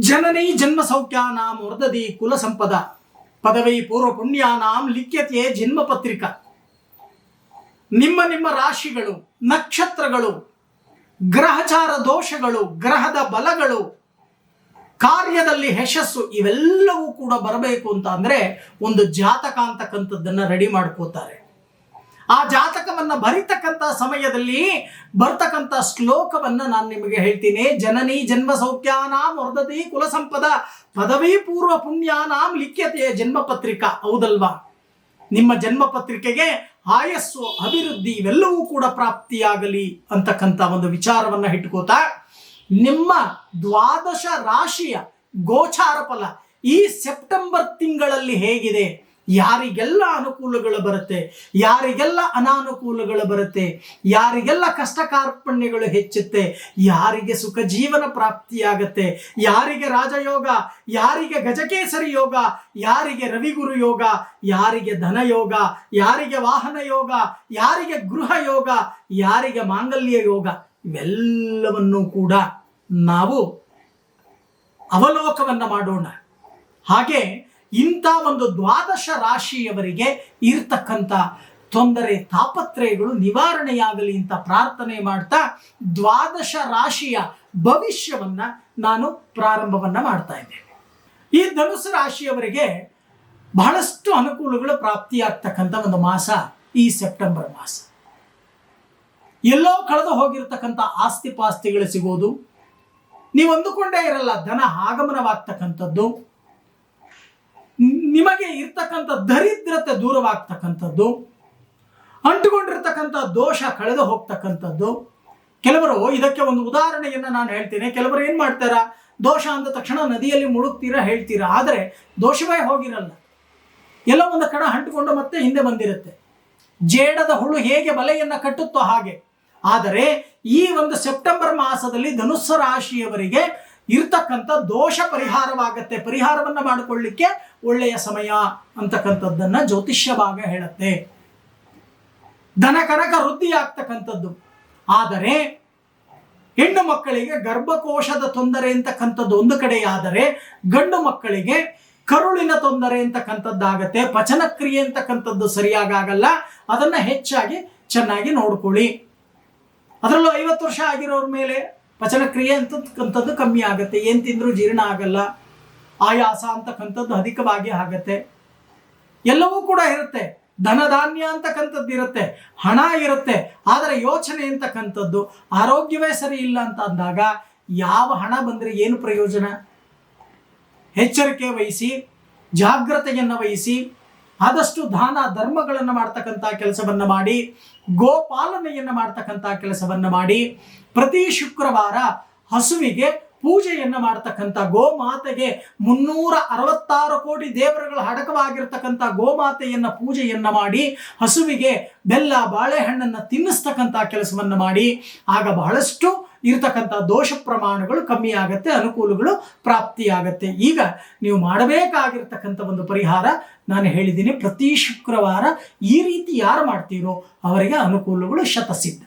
ಜನನಿ ಜನ್ಮ ಸೌಖ್ಯಾನಾಂ ವರ್ಧದಿ ಕುಲ ಸಂಪದ. ಪದವಿ ಪೂರ್ವ ಪುಣ್ಯಾನಾಂ ಲಿಖ್ಯತೆ ಜನ್ಮ ಪತ್ರಿಕಾ. ನಿಮ್ಮ ನಿಮ್ಮ ರಾಶಿಗಳು, ನಕ್ಷತ್ರಗಳು, ಗ್ರಹಚಾರ ದೋಷಗಳು, ಗ್ರಹದ ಬಲಗಳು, ಕಾರ್ಯದಲ್ಲಿ ಯಶಸ್ಸು ಇವೆಲ್ಲವೂ ಕೂಡ ಬರಬೇಕು ಅಂತ ಅಂದರೆ ಒಂದು ಜಾತಕ ಅಂತಕ್ಕಂಥದ್ದನ್ನು ರೆಡಿ ಮಾಡ್ಕೋತಾರೆ. ಆ ಜಾತಕವನ್ನ ಬರಿತಕ್ಕಂಥ ಸಮಯದಲ್ಲಿ ಬರ್ತಕ್ಕಂಥ ಶ್ಲೋಕವನ್ನ ನಾನು ನಿಮಗೆ ಹೇಳ್ತೀನಿ. ಜನನಿ ಜನ್ಮ ಸೌಖ್ಯಾನಾಂ ವರ್ಧತಿ ಕುಲ ಸಂಪದ ಪದವಿ ಪೂರ್ವ ಪುಣ್ಯಾನಾಂ ಲಿಖ್ಯತೆಯ ಜನ್ಮ ಪತ್ರಿಕಾ. ಹೌದಲ್ವಾ? ನಿಮ್ಮ ಜನ್ಮ ಪತ್ರಿಕೆಗೆ ಆಯಸ್ಸು, ಅಭಿವೃದ್ಧಿ ಇವೆಲ್ಲವೂ ಕೂಡ ಪ್ರಾಪ್ತಿಯಾಗಲಿ ಅಂತಕ್ಕಂಥ ಒಂದು ವಿಚಾರವನ್ನ ಇಟ್ಕೋತಾ ನಿಮ್ಮ ದ್ವಾದಶ ರಾಶಿಯ ಗೋಚಾರ ಫಲ ಈ ಸೆಪ್ಟೆಂಬರ್ ತಿಂಗಳಲ್ಲಿ ಹೇಗಿದೆ? ಯಾರಿಗೆಲ್ಲ ಅನುಕೂಲಗಳು ಬರುತ್ತೆ, ಯಾರಿಗೆಲ್ಲ ಅನಾನುಕೂಲಗಳು ಬರುತ್ತೆ, ಯಾರಿಗೆಲ್ಲ ಕಷ್ಟ ಕಾರ್ಪಣ್ಯಗಳು ಹೆಚ್ಚುತ್ತೆ, ಯಾರಿಗೆ ಸುಖ ಜೀವನ ಪ್ರಾಪ್ತಿಯಾಗತ್ತೆ, ಯಾರಿಗೆ ರಾಜಯೋಗ, ಯಾರಿಗೆ ಗಜಕೇಸರಿ ಯೋಗ, ಯಾರಿಗೆ ರವಿಗುರು ಯೋಗ, ಯಾರಿಗೆ ಧನ ಯೋಗ, ಯಾರಿಗೆ ವಾಹನ ಯೋಗ, ಯಾರಿಗೆ ಗೃಹ ಯೋಗ, ಯಾರಿಗೆ ಮಾಂಗಲ್ಯ ಯೋಗ, ಇವೆಲ್ಲವನ್ನೂ ಕೂಡ ನಾವು ಅವಲೋಕವನ್ನು ಮಾಡೋಣ. ಹಾಗೆ ಇಂಥ ಒಂದು ದ್ವಾದಶ ರಾಶಿಯವರಿಗೆ ಇರ್ತಕ್ಕಂಥ ತೊಂದರೆ, ತಾಪತ್ರಯಗಳು ನಿವಾರಣೆಯಾಗಲಿ ಅಂತ ಪ್ರಾರ್ಥನೆ ಮಾಡ್ತಾ ದ್ವಾದಶ ರಾಶಿಯ ಭವಿಷ್ಯವನ್ನ ನಾನು ಪ್ರಾರಂಭವನ್ನ ಮಾಡ್ತಾ ಇದ್ದೇನೆ. ಈ ಧನುಸು ರಾಶಿಯವರಿಗೆ ಬಹಳಷ್ಟು ಅನುಕೂಲಗಳು ಪ್ರಾಪ್ತಿಯಾಗ್ತಕ್ಕಂಥ ಒಂದು ಮಾಸ ಈ ಸೆಪ್ಟೆಂಬರ್ ಮಾಸ. ಎಲ್ಲೋ ಕಳೆದು ಹೋಗಿರ್ತಕ್ಕಂಥ ಆಸ್ತಿ ಪಾಸ್ತಿಗಳು ಸಿಗೋದು, ನೀವು ಅಂದುಕೊಂಡೇ ಇರಲ್ಲ, ಧನ ಆಗಮನವಾಗ್ತಕ್ಕಂಥದ್ದು. ನಿಮಗೆ ಇರ್ತಕ್ಕಂಥ ದರಿದ್ರತೆ ದೂರವಾಗ್ತಕ್ಕಂಥದ್ದು, ಅಂಟುಕೊಂಡಿರ್ತಕ್ಕಂಥ ದೋಷ ಕಳೆದು ಹೋಗ್ತಕ್ಕಂಥದ್ದು. ಕೆಲವರು, ಇದಕ್ಕೆ ಒಂದು ಉದಾಹರಣೆಯನ್ನು ನಾನು ಹೇಳ್ತೀನಿ. ಕೆಲವರು ಏನು ಮಾಡ್ತಾರ? ದೋಷ ಅಂದ ತಕ್ಷಣ ನದಿಯಲ್ಲಿ ಮುಳುಗ್ತೀರಾ ಹೇಳ್ತೀರಾ? ಆದರೆ ದೋಷವೇ ಹೋಗಿರಲ್ಲ. ಎಲ್ಲ ಒಂದು ಕಡೆ ಅಂಟುಕೊಂಡು ಮತ್ತೆ ಹಿಂದೆ ಬಂದಿರುತ್ತೆ. ಜೇಡದ ಹುಳು ಹೇಗೆ ಬಲೆಯನ್ನು ಕಟ್ಟುತ್ತೋ ಹಾಗೆ. ಆದರೆ ಈ ಒಂದು ಸೆಪ್ಟೆಂಬರ್ ಮಾಸದಲ್ಲಿ ಧನುಸ್ಸು ರಾಶಿಯವರಿಗೆ ಇರ್ತಕ್ಕಂಥ ದೋಷ ಪರಿಹಾರವಾಗತ್ತೆ. ಪರಿಹಾರವನ್ನು ಮಾಡಿಕೊಳ್ಳಿಕ್ಕೆ ಒಳ್ಳೆಯ ಸಮಯ ಅಂತಕ್ಕಂಥದ್ದನ್ನು ಜ್ಯೋತಿಷ್ಯ ಭಾಗ ಹೇಳುತ್ತೆ. ಧನ ಕನಕ ವೃದ್ಧಿ ಆಗ್ತಕ್ಕಂಥದ್ದು. ಆದರೆ ಹೆಣ್ಣು ಮಕ್ಕಳಿಗೆ ಗರ್ಭಕೋಶದ ತೊಂದರೆ ಅಂತಕ್ಕಂಥದ್ದು ಒಂದು ಕಡೆಯಾದರೆ ಗಂಡು ಮಕ್ಕಳಿಗೆ ಕರುಳಿನ ತೊಂದರೆ ಅಂತಕ್ಕಂಥದ್ದಾಗತ್ತೆ. ಪಚನಕ್ರಿಯೆ ಅಂತಕ್ಕಂಥದ್ದು ಸರಿಯಾಗಲ್ಲ ಅದನ್ನ ಹೆಚ್ಚಾಗಿ ಚೆನ್ನಾಗಿ ನೋಡ್ಕೊಳ್ಳಿ. ಅದರಲ್ಲೂ ಐವತ್ತು ವರ್ಷ ಆಗಿರೋರ ಮೇಲೆ ಪಚನ ಕ್ರಿಯೆ ಅಂತಕ್ಕಂಥದ್ದು ಕಮ್ಮಿ ಆಗುತ್ತೆ. ಏನು ತಿಂದರೂ ಜೀರ್ಣ ಆಗಲ್ಲ. ಆಯಾಸ ಅಂತಕ್ಕಂಥದ್ದು ಅಧಿಕವಾಗಿ ಆಗತ್ತೆ. ಎಲ್ಲವೂ ಕೂಡ ಇರುತ್ತೆ. ಧನಧಾನ್ಯ ಅಂತಕ್ಕಂಥದ್ದು ಇರುತ್ತೆ. ಹಣ ಇರುತ್ತೆ. ಆದರೆ ಯೋಚನೆ ಅಂತಕ್ಕಂಥದ್ದು ಆರೋಗ್ಯವೇ ಸರಿ ಇಲ್ಲ ಅಂತ ಅಂದಾಗ ಯಾವ ಹಣ ಬಂದರೆ ಏನು ಪ್ರಯೋಜನ? ಎಚ್ಚರಿಕೆ ವಹಿಸಿ, ಜಾಗ್ರತೆಯನ್ನು ವಹಿಸಿ ಆದಷ್ಟು ದಾನ ಧರ್ಮಗಳನ್ನು ಮಾಡ್ತಕ್ಕಂಥ ಕೆಲಸವನ್ನ ಮಾಡಿ, ಗೋಪಾಲನೆಯನ್ನು ಮಾಡ್ತಕ್ಕಂಥ ಕೆಲಸವನ್ನು ಮಾಡಿ, ಪ್ರತಿ ಶುಕ್ರವಾರ ಹಸುವಿಗೆ ಪೂಜೆಯನ್ನ ಮಾಡ್ತಕ್ಕಂಥ ಗೋಮಾತೆಗೆ ಮುನ್ನೂರ ಅರವತ್ತಾರು ಕೋಟಿ ದೇವರುಗಳ ಹಡಕವಾಗಿರ್ತಕ್ಕಂಥ ಗೋಮಾತೆಯನ್ನು ಪೂಜೆಯನ್ನ ಮಾಡಿ, ಹಸುವಿಗೆ ಬೆಲ್ಲ, ಬಾಳೆಹಣ್ಣನ್ನು ತಿನ್ನಿಸ್ತಕ್ಕಂಥ ಕೆಲಸವನ್ನು ಮಾಡಿ, ಆಗ ಬಹಳಷ್ಟು ಇರತಕ್ಕಂಥ ದೋಷ ಪ್ರಮಾಣಗಳು ಕಮ್ಮಿ ಆಗತ್ತೆ, ಅನುಕೂಲಗಳು ಪ್ರಾಪ್ತಿಯಾಗತ್ತೆ. ಈಗ ನೀವು ಮಾಡಬೇಕಾಗಿರ್ತಕ್ಕಂಥ ಒಂದು ಪರಿಹಾರ ನಾನು ಹೇಳಿದ್ದೀನಿ, ಪ್ರತಿ ಶುಕ್ರವಾರ ಈ ರೀತಿ ಯಾರು ಮಾಡ್ತೀರೋ ಅವರಿಗೆ ಅನುಕೂಲಗಳು ಶತಸಿದ್ಧ.